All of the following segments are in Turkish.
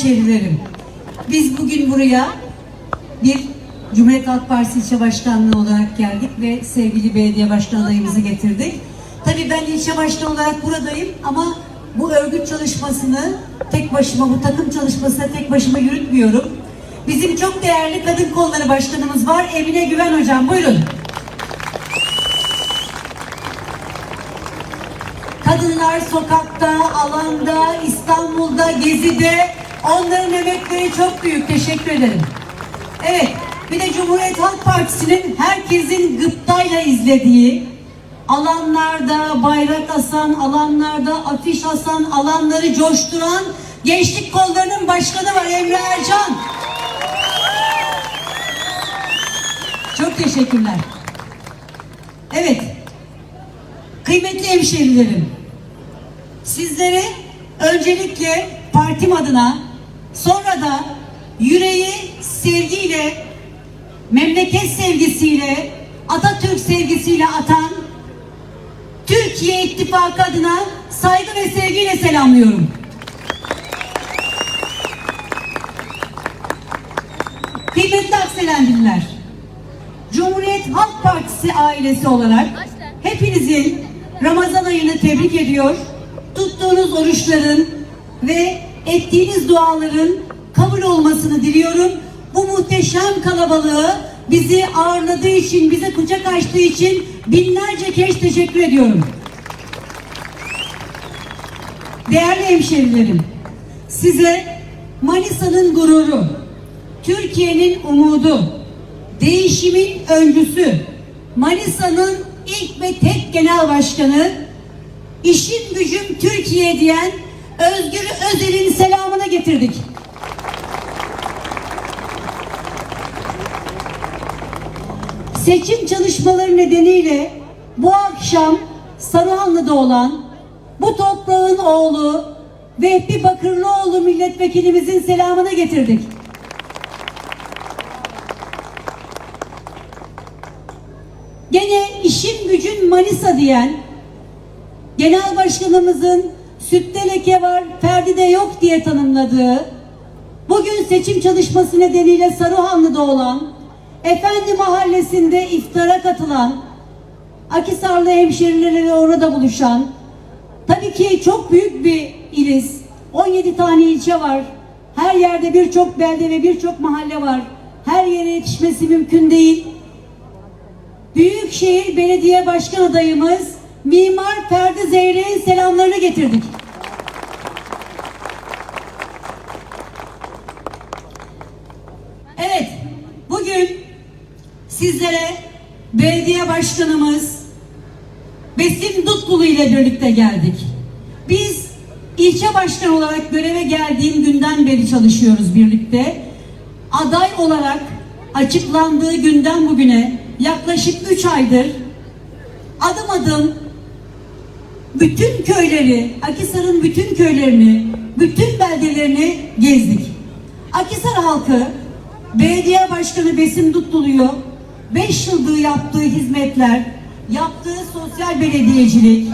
Hemşerilerim. Biz bugün buraya bir Cumhuriyet Halk Partisi ilçe başkanlığı olarak geldik ve sevgili belediye başkan adayımızı getirdik. Tabii ben ilçe başkanı olarak buradayım ama bu örgüt çalışmasını tek başıma, bu takım çalışmasını tek başıma yürütmüyorum. Bizim çok değerli kadın kolları başkanımız var. Emine Güven Hocam buyurun. Kadınlar sokakta, alanda, İstanbul'da, Gezi'de onların emekleri çok büyük. Teşekkür ederim. Evet, bir de Cumhuriyet Halk Partisi'nin herkesin gıptayla izlediği alanlarda bayrak asan, alanlarda afiş asan, alanları coşturan gençlik kollarının başkanı var Emre Ercan. Çok teşekkürler. Evet, kıymetli hemşerilerim, sizlere öncelikle partim adına sonra da yüreği sevgiyle, memleket sevgisiyle, Atatürk sevgisiyle atan Türkiye İttifakı adına saygı ve sevgiyle selamlıyorum. Kıymetli Akselendililer, Cumhuriyet Halk Partisi ailesi olarak hepinizin Ramazan ayını tebrik ediyor. Tuttuğunuz oruçların ve ettiğiniz duaların kabul olmasını diliyorum. Bu muhteşem kalabalığı bizi ağırladığı için, bize kucak açtığı için binlerce kez teşekkür ediyorum. Değerli hemşerilerim, size Manisa'nın gururu, Türkiye'nin umudu, değişimin öncüsü, Manisa'nın ilk ve tek genel başkanı, işin gücüm Türkiye diyen Özgür Özel'in selamını getirdik. Seçim çalışmaları nedeniyle bu akşam Saruhanlı'da olan bu toprağın oğlu Vehbi Bakırlıoğlu milletvekilimizin selamını getirdik. Gene işin gücün Manisa diyen Genel Başkanımızın sütte leke var, Ferdi'de yok diye tanımladığı, bugün seçim çalışması nedeniyle Saruhanlı'da olan, Efendi Mahallesi'nde iftara katılan, Akisarlı hemşerilerle orada buluşan, tabii ki çok büyük bir iliz, 17 tane ilçe var, her yerde birçok belde ve birçok mahalle var, her yere yetişmesi mümkün değil. Büyükşehir Belediye Başkan adayımız Mimar Ferdi Zeyrek'in selamlarını getirdik. Evet, bugün sizlere belediye başkanımız Besim Dutkulu ile birlikte geldik. Biz ilçe başkanı olarak göreve geldiğim günden beri çalışıyoruz birlikte. Aday olarak açıklandığı günden bugüne yaklaşık 3 aydır adım adım bütün köyleri, Akisar'ın bütün köylerini, bütün beldelerini gezdik. Akisar halkı belediye başkanı Besim Dutlulu'yu 5 yıldır yaptığı hizmetler, yaptığı sosyal belediyecilik,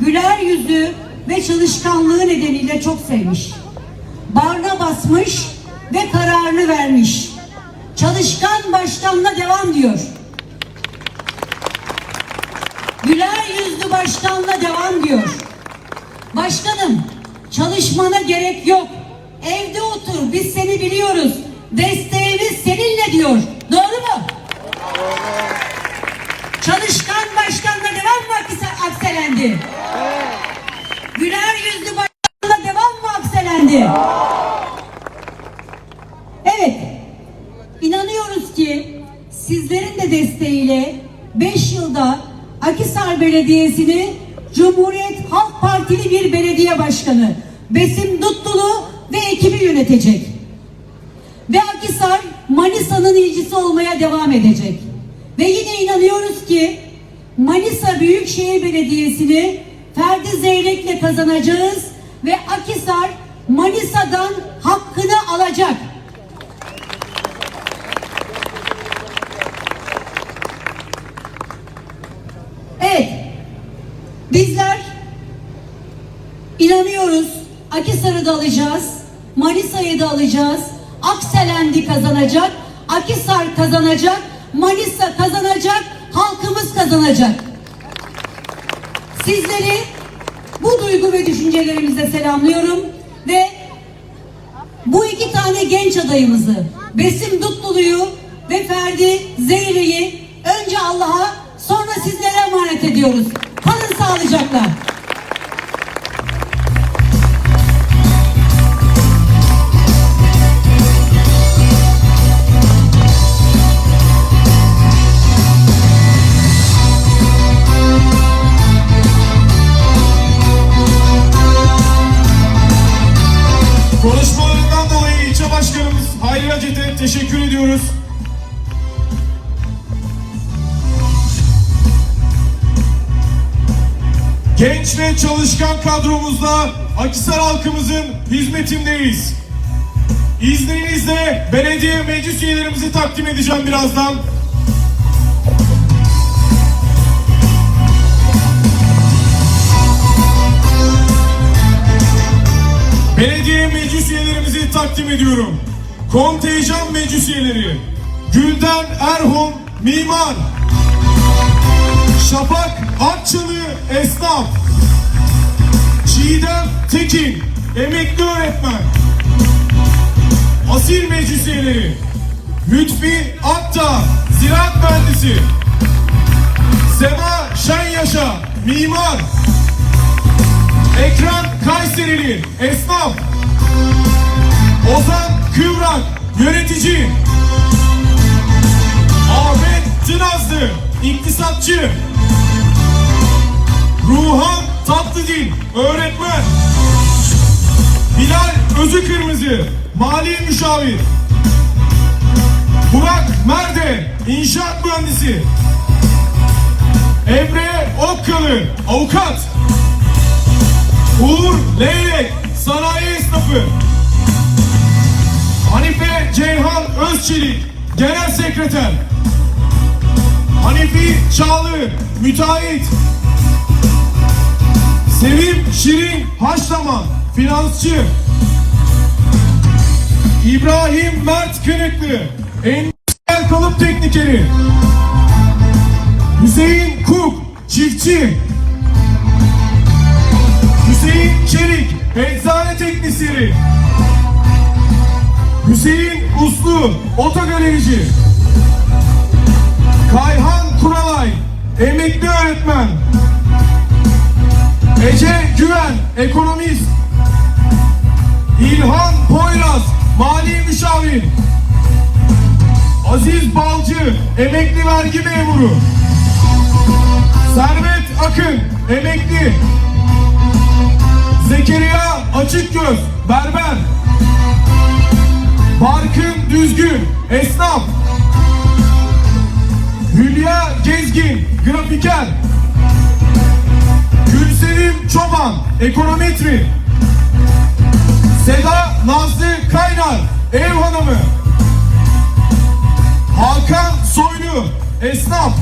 güler yüzü ve çalışkanlığı nedeniyle çok sevmiş. Bağrına basmış ve kararını vermiş. Çalışkan başkanla devam diyor. Güler yüzlü başkanla devam diyor. Başkanım çalışmana gerek yok. Evde otur biz seni biliyoruz. Desteğimiz seninle diyor. Doğru mu? Çalışkan başkanla devam mı Akse- Akselendi? Güler yüzlü başkanla devam mı Akselendi? Evet. İnanıyoruz ki sizlerin de desteğiyle 5 yılda Akisar Belediyesi'ni Cumhuriyet Halk Partili bir belediye başkanı Besim Duttulu ve ekibi yönetecek. Ve Akisar Manisa'nın ilcisi olmaya devam edecek. Ve yine inanıyoruz ki Manisa Büyükşehir Belediyesi'ni Ferdi Zeyrek'le kazanacağız ve Akisar Manisa'dan hakkını alacak. Evet, bizler inanıyoruz Akisar'ı da alacağız, Manisa'yı da alacağız. Akselendi kazanacak. Akisar kazanacak. Manisa kazanacak. Halkımız kazanacak. Sizleri bu duygu ve düşüncelerimizle selamlıyorum ve bu iki tane genç adayımızı Besim Dutlulu'yu ve Ferdi Zeyre'yi önce Allah'a sonra sizlere emanet ediyoruz. Kalın sağlıcakla. Teşekkür ediyoruz. Genç ve çalışkan kadromuzla Akisar halkımızın hizmetindeyiz. İzninizle belediye meclis üyelerimizi takdim edeceğim birazdan. Belediye meclis üyelerimizi takdim ediyorum. Kontenjan meclis üyeleri. Gülden Erhun Mimar. Şafak Akçalı Esnaf. Çiğdem Tekin Emekli Öğretmen. Asil meclis üyeleri. Lütfi Akta Ziraat Mühendisi. Sema Şenyaşa Mimar. Ekran Kayserili esnaf Ozan Kıvrak yönetici. Ahmet Tınazlı iktisatçı. Ruhan Tatlıdil öğretmen. Bilal Özükırmızı mali müşavir. Burak Merde inşaat mühendisi. Emre Okkalı avukat. Uğur Leylek sanayi esnafı Hanife Ceyhan Özçelik genel sekreter. Hanifi Çağlı müteahhit. Sevim Şirin Haşlama finansçı. İbrahim Mert Kınıklı endüstriyel kalıp teknikeri. Hüseyin Kuk çiftçi. Hüseyin Çelik, eczane teknisyeni. Hüseyin Uslu, otogalerici. Kayhan Kuralay, emekli öğretmen. Ece Güven, ekonomist. İlhan Poyraz, mali müşavir. Aziz Balcı, emekli vergi memuru. Servet Akın, emekli. Zekeriya Açıkgöz, berber. Barkın Düzgün, esnaf. Hülya Gezgin, grafiker. Gülsevim Çoban, ekonometri. Seda Nazlı Kaynar, ev hanımı. Hakan Soylu, esnaf.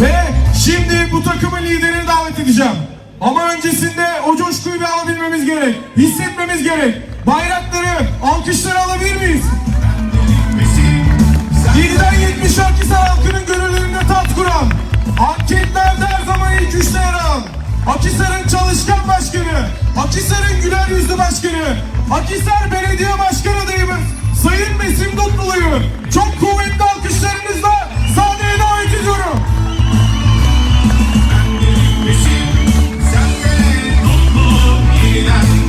Ve şimdi bu takımın liderini davet edeceğim. Ama öncesinde o coşkuyu bir alabilmemiz gerek. Hissetmemiz gerek. Bayrakları, alkışları alabilir miyiz? 7'den 70 Akhisar halkının gönüllerinde tat kuran, anketlerde her zaman ilk üçte yer alan, Akhisar'ın çalışkan başkanı, Akhisar'ın güler yüzlü başkanı, Akhisar Belediye Başkan adayımız Sayın Besim Dutlulu'yu çok kuvvetli alkışlarınızla sahneye davet ediyorum. Yeah.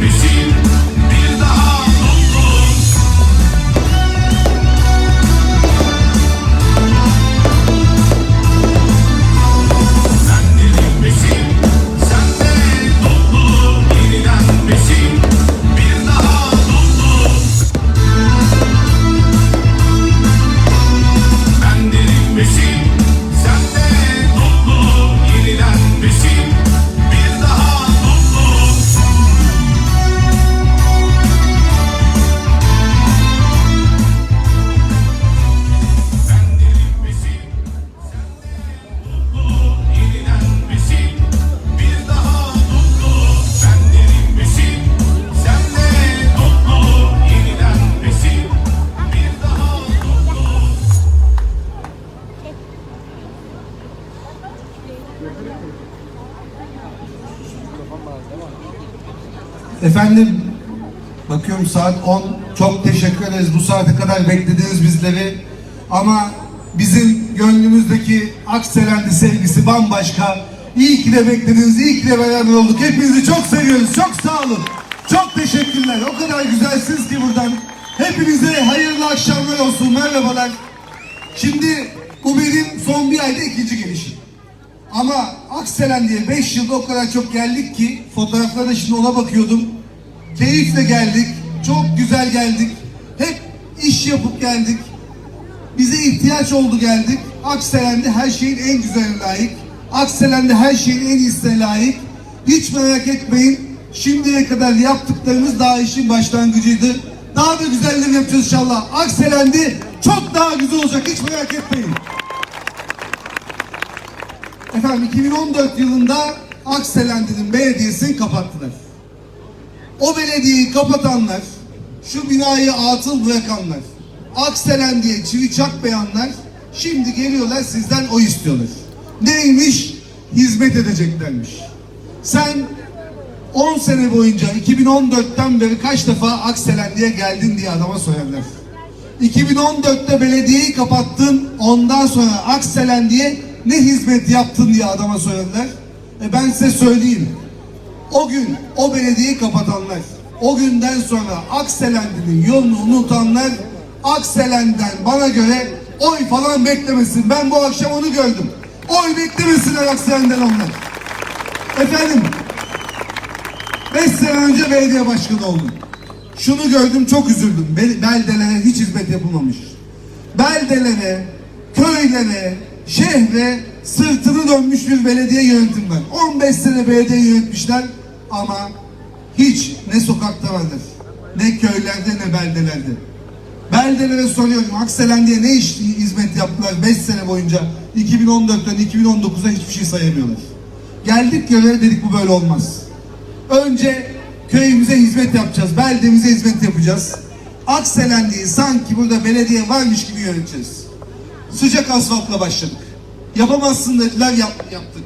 Efendim, bakıyorum saat 10. Çok teşekkür ederiz bu saate kadar beklediniz bizleri. Ama bizim gönlümüzdeki Akselendi sevgisi bambaşka. İyi ki de beklediniz, iyi ki de beraber olduk. Hepinizi çok seviyoruz, çok sağ olun. Çok teşekkürler. O kadar güzelsiniz ki buradan. Hepinize hayırlı akşamlar olsun, merhabalar. Şimdi bu benim son bir ayda ikinci gelişim. Ama Akselen diye 5 yılda o kadar çok geldik ki fotoğraflarda şimdi ona bakıyordum. Keyifle geldik. Çok güzel geldik. Hep iş yapıp geldik. Bize ihtiyaç oldu geldik. Akselen'de her şeyin en güzeline layık. Akselen'de her şeyin en iyisine layık. Hiç merak etmeyin. Şimdiye kadar yaptıklarımız daha işin başlangıcıydı. Daha da güzellerini yapacağız inşallah. Akselen'de çok daha güzel olacak. Hiç merak etmeyin. Efendim 2014 yılında Akselendi'nin belediyesini kapattılar. O belediyeyi kapatanlar, şu binayı atıl bırakanlar, Akselen diye çivi çakmayanlar şimdi geliyorlar sizden o istiyorlar. Neymiş? Hizmet edeceklermiş. Sen 10 sene boyunca 2014'ten beri kaç defa Akselen diye geldin diye adama sorarlar. 2014'te belediyeyi kapattın ondan sonra Akselen diye ne hizmet yaptın diye adama sorarlar. E ben size söyleyeyim. O gün o belediyeyi kapatanlar, o günden sonra Akselendi'nin yolunu unutanlar Akselen'den bana göre oy falan beklemesin. Ben bu akşam onu gördüm. Oy beklemesinler Akselen'den onlar. Efendim, 5 sene önce belediye başkanı oldum. Şunu gördüm çok üzüldüm. Bel- Beldelere hiç hizmet yapılmamış. Beldelere, köylere, şehre sırtını dönmüş bir belediye yönetim var. 15 sene belediye yönetmişler ama hiç ne sokakta vardır, ne köylerde ne beldelerde. Beldelere soruyorum Akselen diye ne iş hizmet yaptılar 5 sene boyunca 2014'ten 2019'a hiçbir şey sayamıyorlar. Geldik göre dedik bu böyle olmaz. Önce köyümüze hizmet yapacağız, beldemize hizmet yapacağız. Akselendi'yi sanki burada belediye varmış gibi yöneteceğiz. Sıcak asfaltla başladık. Yapamazsın dediler, yap, yaptık.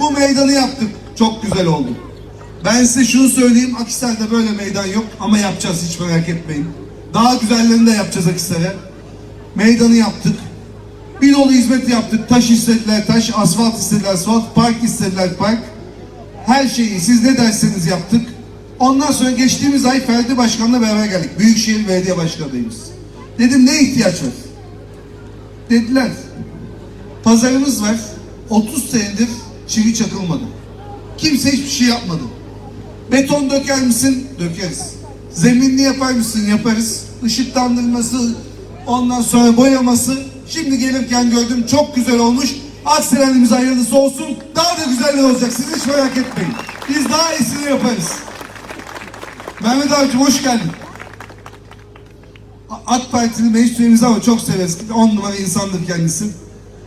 Bu meydanı yaptık, çok güzel oldu. Ben size şunu söyleyeyim, Akhisar'da böyle meydan yok ama yapacağız hiç merak etmeyin. Daha güzellerini de yapacağız Akhisar'a. Meydanı yaptık. Bir dolu hizmet yaptık. Taş istediler taş, asfalt istediler asfalt, park istediler park. Her şeyi siz ne derseniz yaptık. Ondan sonra geçtiğimiz ay Ferdi Başkan'la beraber geldik. Büyükşehir Belediye Başkanı'yız. Dedim ne ihtiyaç var? Dediler. Pazarımız var. 30 senedir çivi çakılmadı. Kimse hiçbir şey yapmadı. Beton döker misin? Dökeriz. Zeminli yapar mısın? Yaparız. Işıklandırması, ondan sonra boyaması. Şimdi gelirken gördüm çok güzel olmuş. Akselenimiz hayırlısı olsun. Daha da güzeller olacak. Siz hiç merak etmeyin. Biz daha iyisini yaparız. Mehmet abicim hoş geldin. AK Partili meclis üyemiz ama çok severiz. On numara insandır kendisi.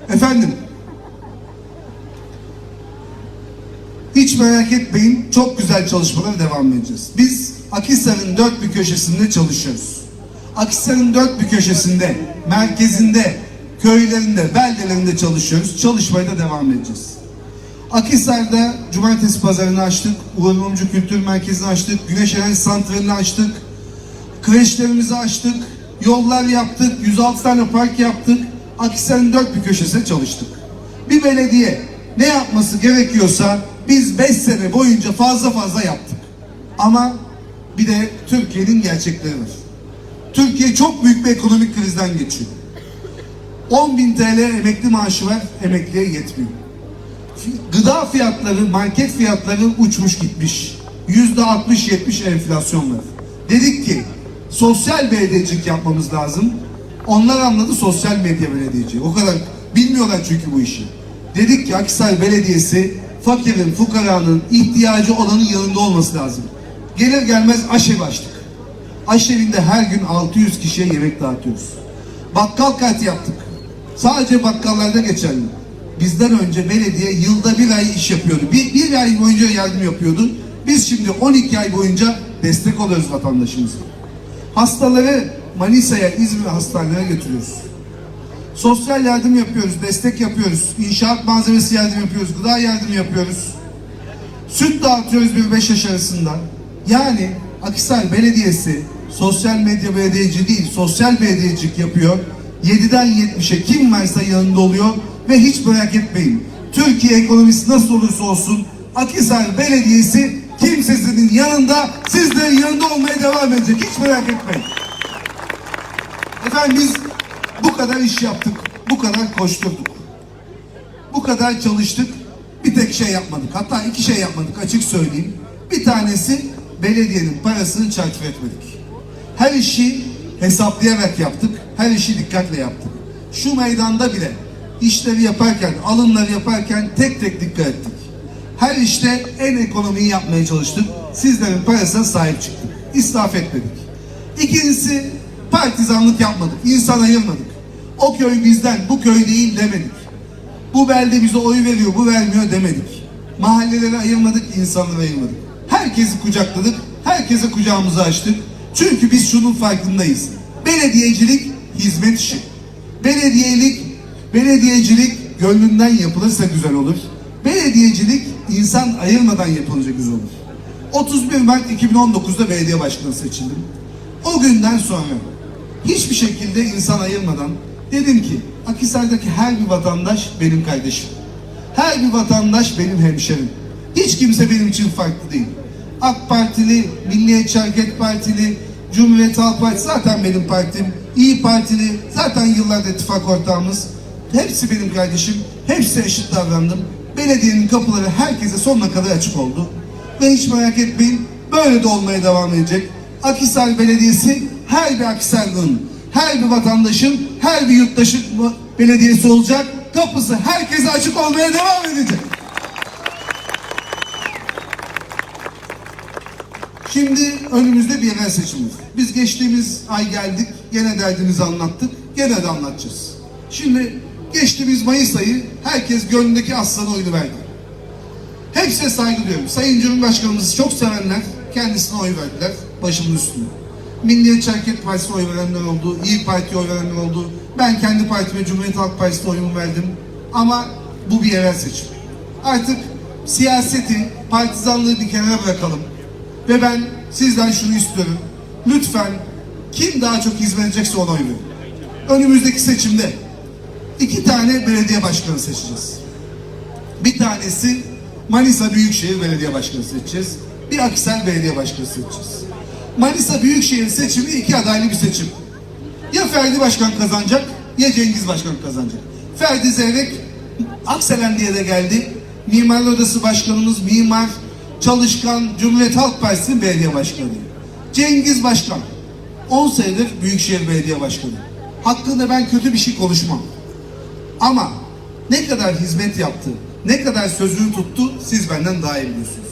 Efendim. Hiç merak etmeyin. Çok güzel çalışmalara devam edeceğiz. Biz Akhisar'ın dört bir köşesinde çalışıyoruz. Akhisar'ın dört bir köşesinde, merkezinde, köylerinde, beldelerinde çalışıyoruz. Çalışmaya da devam edeceğiz. Akhisar'da cumartesi pazarını açtık. Uğur Mumcu Kültür Merkezi'ni açtık. Güneş Enerji Santrali'ni açtık. Kreşlerimizi açtık. Yollar yaptık. 106 tane park yaptık. Akhisar'ın dört bir köşesine çalıştık. Bir belediye ne yapması gerekiyorsa biz 5 sene boyunca fazla fazla yaptık. Ama bir de Türkiye'nin gerçekleri var. Türkiye çok büyük bir ekonomik krizden geçiyor. 10 bin TL emekli maaşı var, emekliye yetmiyor. Gıda fiyatları, market fiyatları uçmuş gitmiş. Yüzde 60-70 enflasyon var. Dedik ki sosyal belediyecilik yapmamız lazım. Onlar anladı sosyal medya belediyeciliği. O kadar bilmiyorlar çünkü bu işi. Dedik ki Akhisar Belediyesi fakirin, fukaranın ihtiyacı olanın yanında olması lazım. Gelir gelmez aşev açtık. Aşevinde her gün 600 kişiye yemek dağıtıyoruz. Bakkal kart yaptık. Sadece bakkallarda geçerli. Bizden önce belediye yılda bir ay iş yapıyordu. Bir, bir ay boyunca yardım yapıyordu. Biz şimdi 12 ay boyunca destek oluyoruz vatandaşımıza. Hastaları Manisa'ya, İzmir hastanelere götürüyoruz. Sosyal yardım yapıyoruz, destek yapıyoruz. İnşaat malzemesi yardım yapıyoruz, gıda yardımı yapıyoruz. Süt dağıtıyoruz bir 5 yaş arasında. Yani Akhisar Belediyesi sosyal medya belediyeci değil, sosyal belediyecilik yapıyor. 7'den 70'e kim varsa yanında oluyor ve hiç merak etmeyin. Türkiye ekonomisi nasıl olursa olsun Akhisar Belediyesi kimsesinin yanında, sizlerin yanında olmaya devam edecek. Hiç merak etmeyin. Efendim biz bu kadar iş yaptık, bu kadar koşturduk. Bu kadar çalıştık, bir tek şey yapmadık. Hatta iki şey yapmadık açık söyleyeyim. Bir tanesi belediyenin parasını çarçur etmedik. Her işi hesaplayarak yaptık, her işi dikkatle yaptık. Şu meydanda bile işleri yaparken, alımları yaparken tek tek dikkat ettik. Her işte en ekonomiyi yapmaya çalıştık. Sizlerin parasına sahip çıktık. İsraf etmedik. İkincisi partizanlık yapmadık. İnsan ayırmadık. O köy bizden, bu köy değil demedik. Bu belde bize oy veriyor, bu vermiyor demedik. Mahalleleri ayırmadık, insanları ayırmadık. Herkesi kucakladık, herkese kucağımızı açtık. Çünkü biz şunun farkındayız. Belediyecilik hizmet işi. Belediyelik, belediyecilik gönlünden yapılırsa güzel olur. Belediyecilik insan ayırmadan yapılınca güzel olur. 31 Mart 2019'da belediye başkanı seçildim. O günden sonra hiçbir şekilde insan ayırmadan dedim ki Akhisar'daki her bir vatandaş benim kardeşim. Her bir vatandaş benim hemşerim. Hiç kimse benim için farklı değil. AK Partili, Milliyetçi Hareket Partili, Cumhuriyet Halk Partisi zaten benim partim. İyi Partili zaten yıllardır ittifak ortağımız. Hepsi benim kardeşim. Hepsi eşit davrandım. Belediyenin kapıları herkese sonuna kadar açık oldu. Ve hiç merak etmeyin böyle de olmaya devam edecek. Akhisar Belediyesi her bir Akhisarlı'nın, her bir vatandaşın, her bir yurttaşın belediyesi olacak. Kapısı herkese açık olmaya devam edecek. Şimdi önümüzde bir yerel seçim var. Biz geçtiğimiz ay geldik, gene derdimizi anlattık, gene de anlatacağız. Şimdi geçtiğimiz Mayıs ayı herkes gönlündeki aslana oyunu verdi. Hepsine saygı duyuyorum. Sayın Cumhurbaşkanımızı çok sevenler kendisine oy verdiler. Başımın üstünde. Milliyetçi Hareket Partisi'ne oy verenler oldu. İyi Parti'ye oy verenler oldu. Ben kendi partime Cumhuriyet Halk Partisi'ne oyumu verdim. Ama bu bir yerel seçim. Artık siyaseti, partizanlığı bir kenara bırakalım. Ve ben sizden şunu istiyorum. Lütfen kim daha çok hizmet edecekse ona oy verin. Önümüzdeki seçimde iki tane belediye başkanı seçeceğiz. Bir tanesi Manisa Büyükşehir Belediye Başkanı seçeceğiz. Bir Akhisar Belediye Başkanı seçeceğiz. Manisa Büyükşehir seçimi iki adaylı bir seçim. Ya Ferdi Başkan kazanacak ya Cengiz Başkan kazanacak. Ferdi Zeyrek Akselendi'ye de geldi. Mimarlar Odası Başkanımız mimar, çalışkan, Cumhuriyet Halk Partisi'nin belediye başkanı. Cengiz Başkan 10 senedir Büyükşehir Belediye Başkanı. Hakkında ben kötü bir şey konuşmam. Ama ne kadar hizmet yaptı, ne kadar sözünü tuttu siz benden daha iyi biliyorsunuz.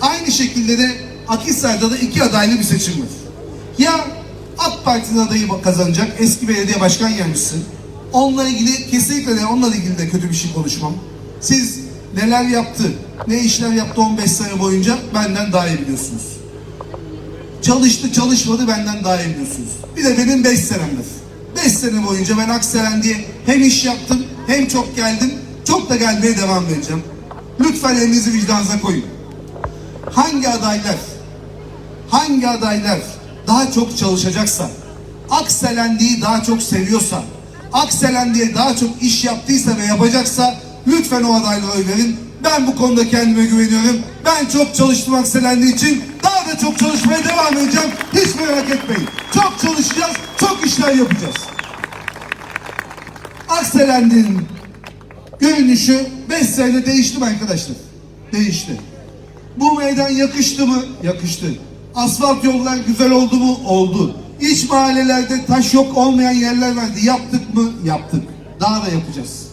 Aynı şekilde de Akhisar'da da iki adaylı bir seçim var. Ya AK Parti'nin adayı kazanacak eski belediye başkan yardımcısı. Onunla ilgili kesinlikle de onunla ilgili de kötü bir şey konuşmam. Siz neler yaptı, ne işler yaptı 15 sene boyunca benden daha iyi biliyorsunuz. Çalıştı çalışmadı benden daha iyi biliyorsunuz. Bir de benim 5 senemdir. 5 sene boyunca ben Akselen diye hem iş yaptım hem çok geldim. Çok da gelmeye devam edeceğim. Lütfen elinizi vicdanınıza koyun. Hangi adaylar hangi adaylar daha çok çalışacaksa, Akselendi'yi daha çok seviyorsa, Akselendi'ye daha çok iş yaptıysa ve yapacaksa lütfen o adaylara oy verin. Ben bu konuda kendime güveniyorum. Ben çok çalıştım Akselendi için. Daha da çok çalışmaya devam edeceğim. Hiç merak etmeyin. Çok çalışacağız, çok işler yapacağız. Akselendi'nin görünüşü 5 senede değişti mi arkadaşlar? Değişti. Bu meydan yakıştı mı? Yakıştı. Asfalt yollar güzel oldu mu? Oldu. İç mahallelerde taş yok olmayan yerler vardı. Yaptık mı? Yaptık. Daha da yapacağız.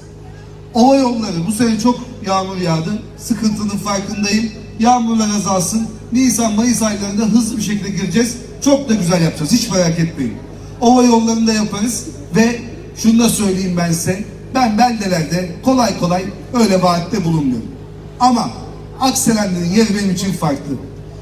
Ova yolları bu sene çok yağmur yağdı. Sıkıntının farkındayım. Yağmurlar azalsın. Nisan, Mayıs aylarında hızlı bir şekilde gireceğiz. Çok da güzel yapacağız. Hiç merak etmeyin. Ova yollarını da yaparız. Ve şunu da söyleyeyim ben size. Ben beldelerde kolay kolay öyle vaatte bulunmuyorum. Ama Akselendi'nin yeri benim için farklı.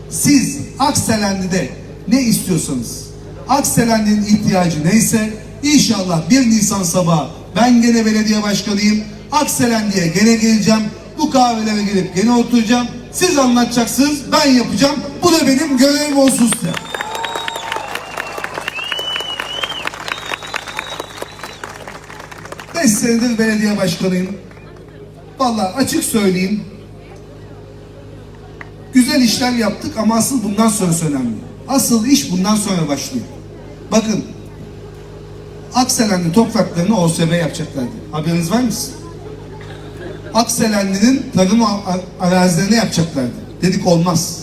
Siz Akselendi'de ne istiyorsanız, Akselendi'nin ihtiyacı neyse inşallah 1 Nisan sabahı ben gene belediye başkanıyım. Akselendi'ye gene geleceğim. Bu kahvelere gelip gene oturacağım. Siz anlatacaksınız, ben yapacağım. Bu da benim görevim olsun size. Beş senedir belediye başkanıyım. Vallahi açık söyleyeyim. Güzel işler yaptık ama asıl bundan sonrası önemli. Asıl iş bundan sonra başlıyor. Bakın, Akselen'in topraklarını OSB yapacaklardı. Haberiniz var mı? Akselenli'nin tarım a- a- arazilerini yapacaklardı. Dedik olmaz.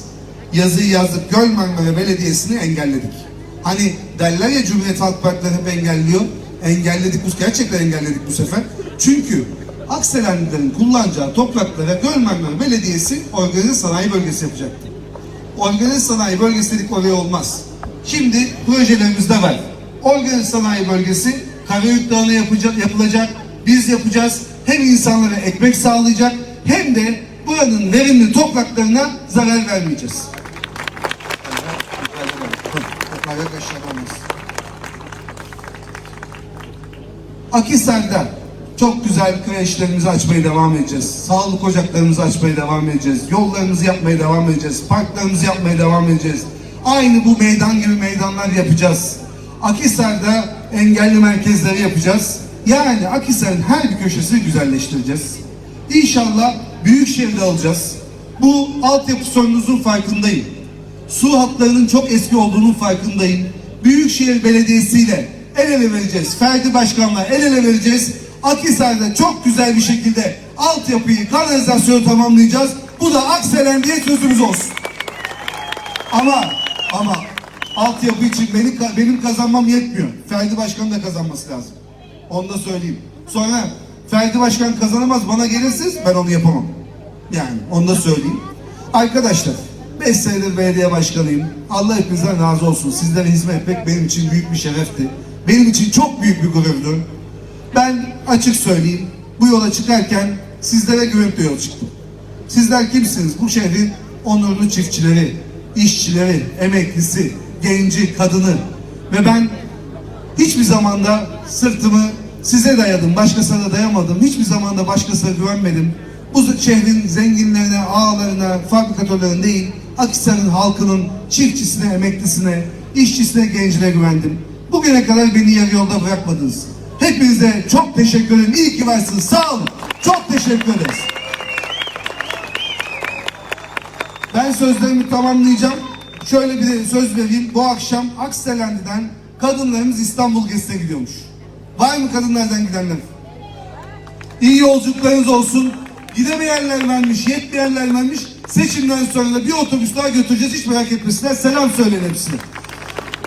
Yazıyı yazdık. Göl Marmara Belediyesi'ni engelledik. Hani derler ya Cumhuriyet Halk Partileri hep engelliyor. Engelledik. Gerçekten engelledik bu sefer. Çünkü Akselenlilerin kullanacağı topraklara Göl Marmara Belediyesi organize sanayi bölgesi yapacaktı. Organize sanayi bölgesi dedik oraya olmaz. Şimdi projelerimizde var. Organize sanayi bölgesi Karayük Dağı'na yapacak, yapılacak. Biz yapacağız. Hem insanlara ekmek sağlayacak hem de buranın verimli topraklarına zarar vermeyeceğiz. Akhisar'da çok güzel kreşlerimizi açmaya devam edeceğiz. Sağlık ocaklarımızı açmaya devam edeceğiz. Yollarımızı yapmaya devam edeceğiz. Parklarımızı yapmaya devam edeceğiz. Aynı bu meydan gibi meydanlar yapacağız. Akhisar'da engelli merkezleri yapacağız. Yani Akhisar'ın her bir köşesini güzelleştireceğiz. İnşallah büyük şehirde alacağız. Bu altyapı sorununuzun farkındayım. Su hatlarının çok eski olduğunun farkındayım. Büyükşehir Belediyesi ile el ele vereceğiz. Ferdi Başkan'la el ele vereceğiz. Akhisar'da çok güzel bir şekilde altyapıyı, kanalizasyonu tamamlayacağız. Bu da Akselen diye sözümüz olsun. Ama ama altyapı için benim, benim kazanmam yetmiyor. Ferdi Başkan'ın da kazanması lazım. Onu da söyleyeyim. Sonra Ferdi Başkan kazanamaz bana gelirsiniz ben onu yapamam. Yani onu da söyleyeyim. Arkadaşlar 5 senedir belediye başkanıyım. Allah hepinizden razı olsun. Sizlere hizmet etmek benim için büyük bir şerefti. Benim için çok büyük bir gururdu. Ben açık söyleyeyim. Bu yola çıkarken sizlere güvenip yola çıktım. Sizler kimsiniz? Bu şehrin onurlu çiftçileri, işçileri, emeklisi, genci, kadını. Ve ben hiçbir zamanda sırtımı size dayadım, başkasına dayamadım. Hiçbir zamanda başkasına güvenmedim. Bu şehrin zenginlerine, ağalarına, fabrikatörlerine değil, Akhisar'ın halkının çiftçisine, emeklisine, işçisine, gencine güvendim. Bugüne kadar beni yarı yolda bırakmadınız. Hepinize çok teşekkür ederim. İyi ki varsınız. Sağ olun. Çok teşekkür ederiz. Ben sözlerimi tamamlayacağım. Şöyle bir söz vereyim. Bu akşam Akselendi'den kadınlarımız İstanbul gezisine gidiyormuş. Var mı kadınlardan gidenler? İyi yolculuklarınız olsun. Gidemeyenler varmış, yetmeyenler varmış. Seçimden sonra da bir otobüs daha götüreceğiz. Hiç merak etmesinler. Selam söyleyin hepsine.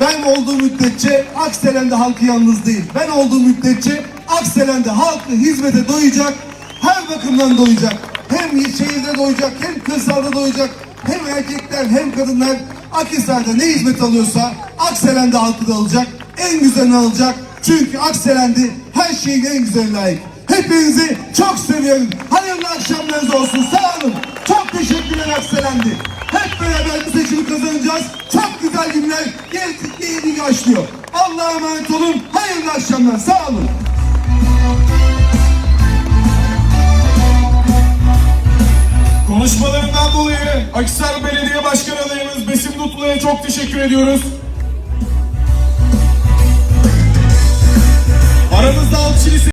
Ben olduğum müddetçe Akselen'de halkı yalnız değil. Ben olduğum müddetçe Akselen'de halkı hizmete doyacak. Her bakımdan doyacak. Hem şehirde doyacak, hem kırsalda doyacak. Hem erkekler hem kadınlar Akhisar'da ne hizmet alıyorsa Akselen'de halkı da alacak. En güzelini alacak. Çünkü Akselen'de her şeyin en güzeline layık. Hepinizi çok seviyorum. Hayırlı akşamlarınız olsun. Sağ olun. Çok teşekkürler Akselendi. Hep beraber bu seçimi kazanacağız. Çok güzel günler geldik yeni başlıyor. Allah'a emanet olun. Hayırlı akşamlar. Sağ olun. Konuşmalarından dolayı Akhisar Belediye Başkan adayımız Besim Dutlu'ya çok teşekkür ediyoruz. Aramızda alkış